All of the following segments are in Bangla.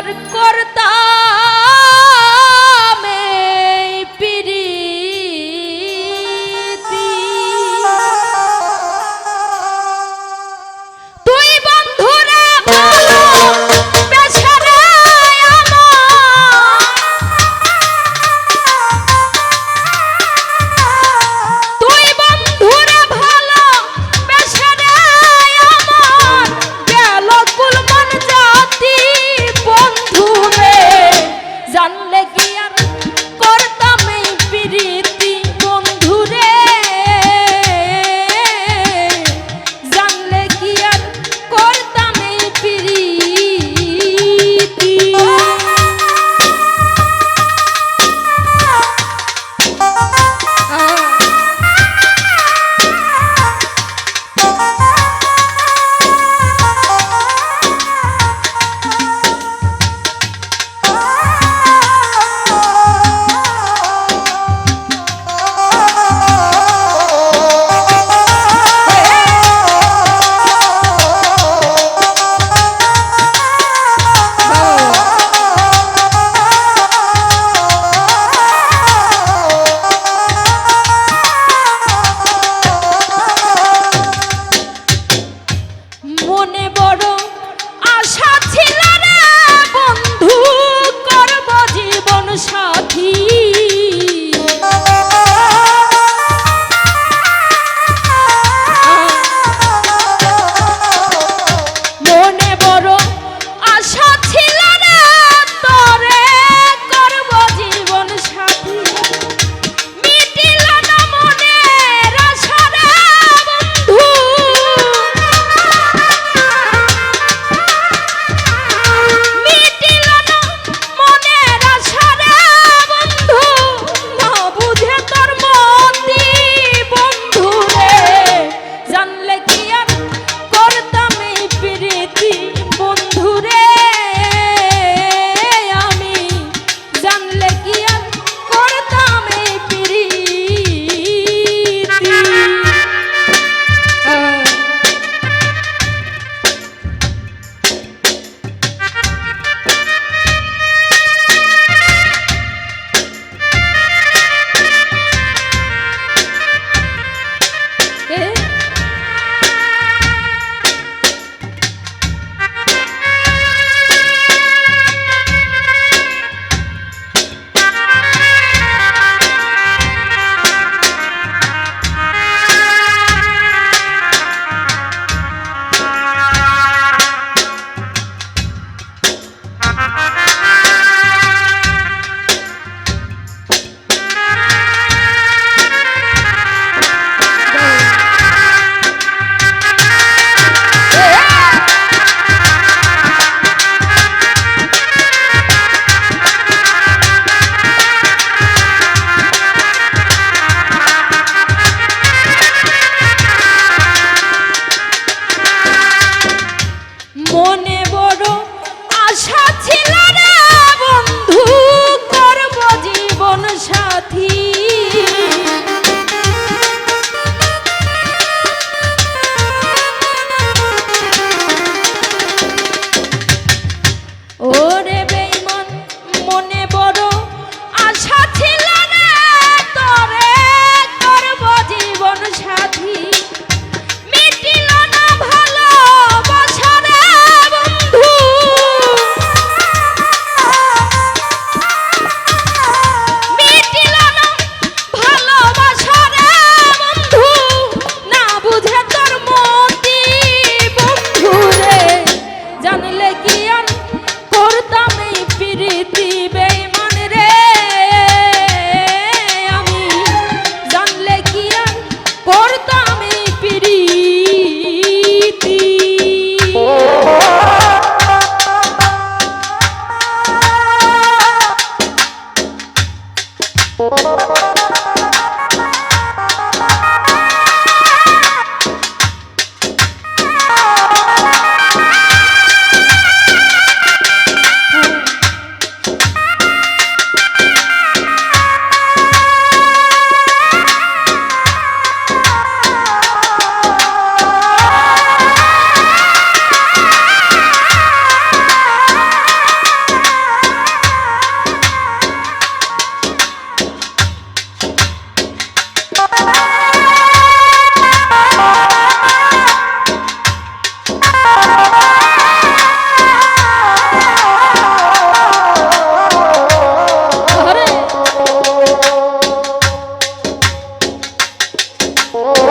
আর করতাম Oh.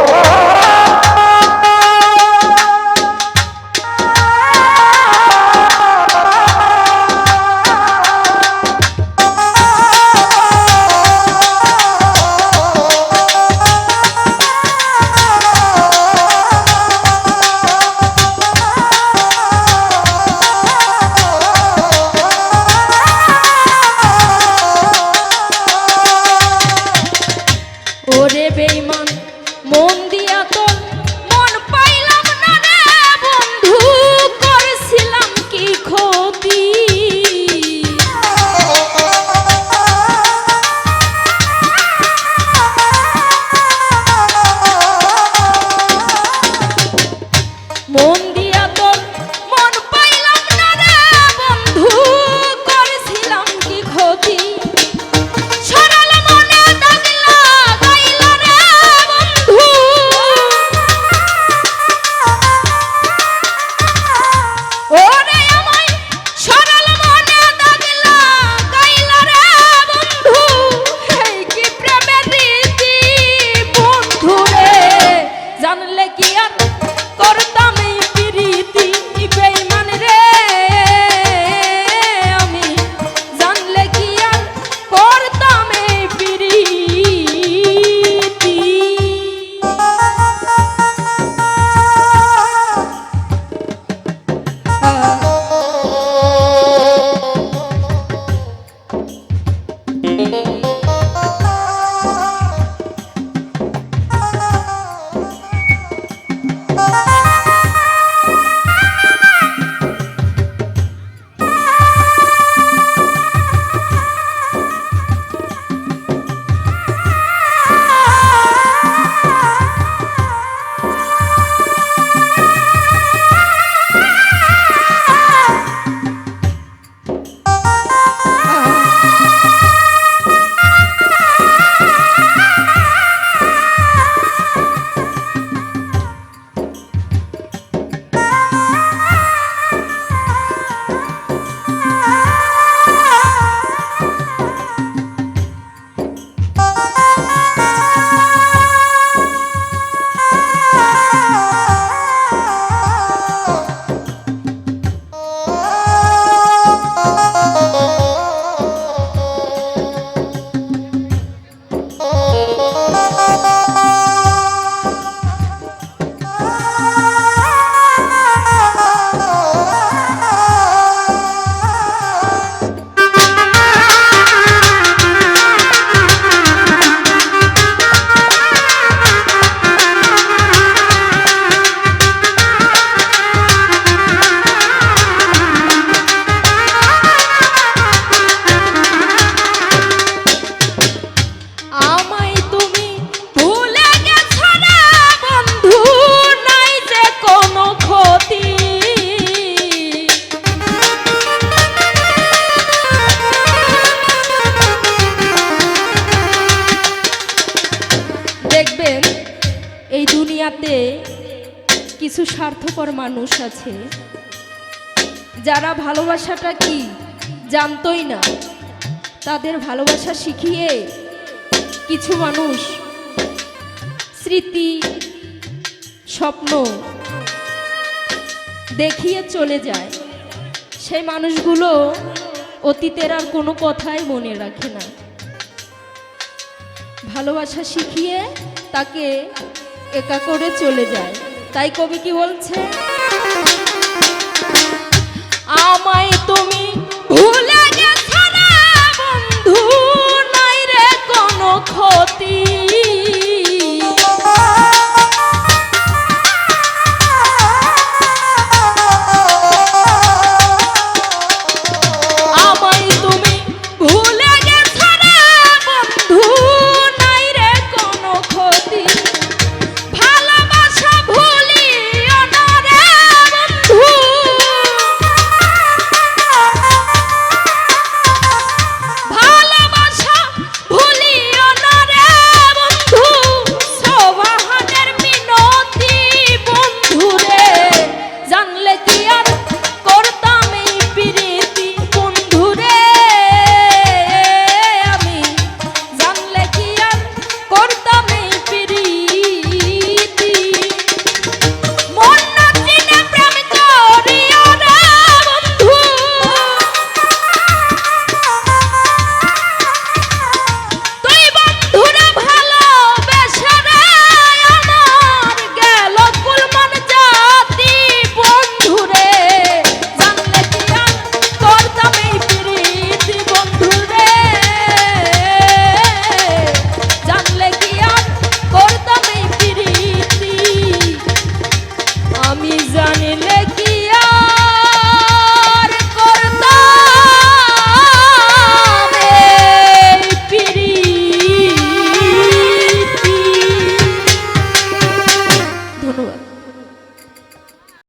মানুষ আছে। যারা ভালোবাসাটা কি জানতই না। তাদের ভালোবাসা শিখিয়ে কিছু মানুষ স্মৃতি, স্বপ্ন দেখিয়ে চলে যায়। সেই মানুষগুলো অতীতের আর কোনো কথাই মনে রাখে না। ভালোবাসা শিখিয়ে তাকে একা করে চলে যায়। তাই কবি কি বলছে? আমায় তুমি ভুলে গেছ নাই রে কোনো ক্ষতি।